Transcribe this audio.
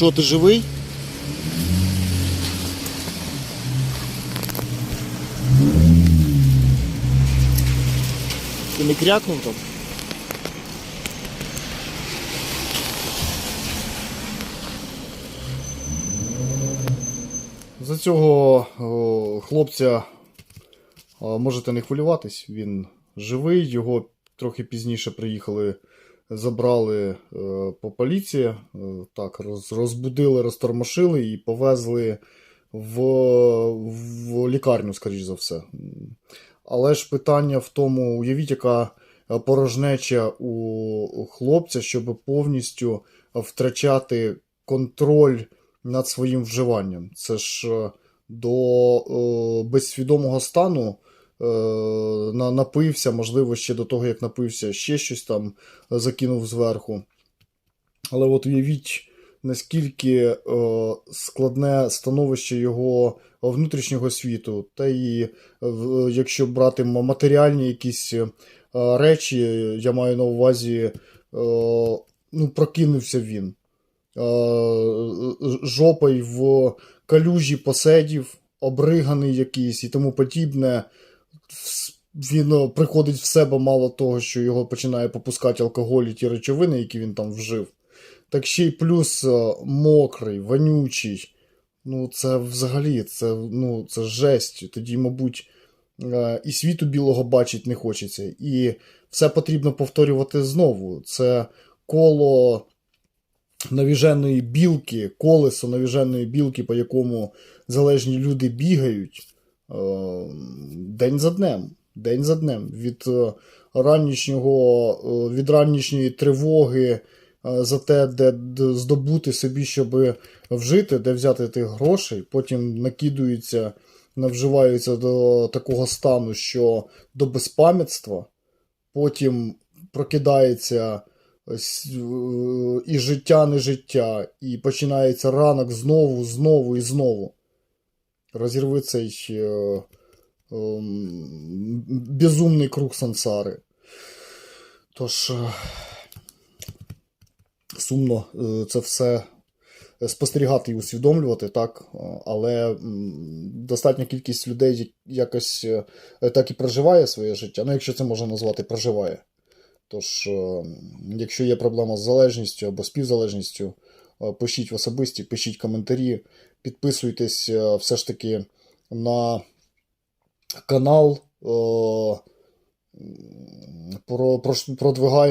Що, ти живий? Ти не крякнув там? За цього о, хлопця о, можете не хвилюватись, він живий, його трохи пізніше приїхали, забрали е, по поліції, е, так, розбудили, розтормошили і повезли в, в лікарню, скоріш за все. Але ж питання в тому, уявіть, яка порожнеча у хлопця, щоб повністю втрачати контроль над своїм вживанням. Це ж е, до безсвідомого стану на, напився, можливо, ще до того, як напився, ще щось там закинув зверху. Але от уявіть, наскільки е, складне становище його внутрішнього світу, та і в- якщо брати матеріальні якісь е, речі, я маю на увазі, е, ну, прокинувся він. Е, жопою в калюжі посидів, обриганий якийсь і тому подібне. Він е, приходить в себе мало того, що його починає попускати алкоголь і ті речовини, які він там вжив. Так ще й плюс е, мокрий, вонючий. Ну, це взагалі, це, ну, це жесть. Тоді, мабуть, е, і світу білого бачить не хочеться. І все потрібно повторювати знову. Це коло навіженої білки, колесо навіженої білки, по якому залежні люди бігають день за днем. День за днем. Від е, ранішнього, е, від ранішньої тривоги е, за те, де здобути собі, щоб вжити, де взяти тих грошей, потім накидуються, навживаються до такого стану, що до безпам'ятства, потім прокидається е, і життя, не життя, і починається ранок знову, знову і знову. Розірви цей е, ем, безумний круг сансари. Тож, е, сумно е, це все спостерігати і усвідомлювати, так, е, але достатня кількість людей якось е, так і проживає своє життя. Ну, якщо це можна назвати проживає. Тож, е, якщо є проблема з залежністю або співзалежністю, е, пишіть в особисті, пишіть коментарі, підписуйтесь е, все ж таки на канал. е, Про, про, продвигаємо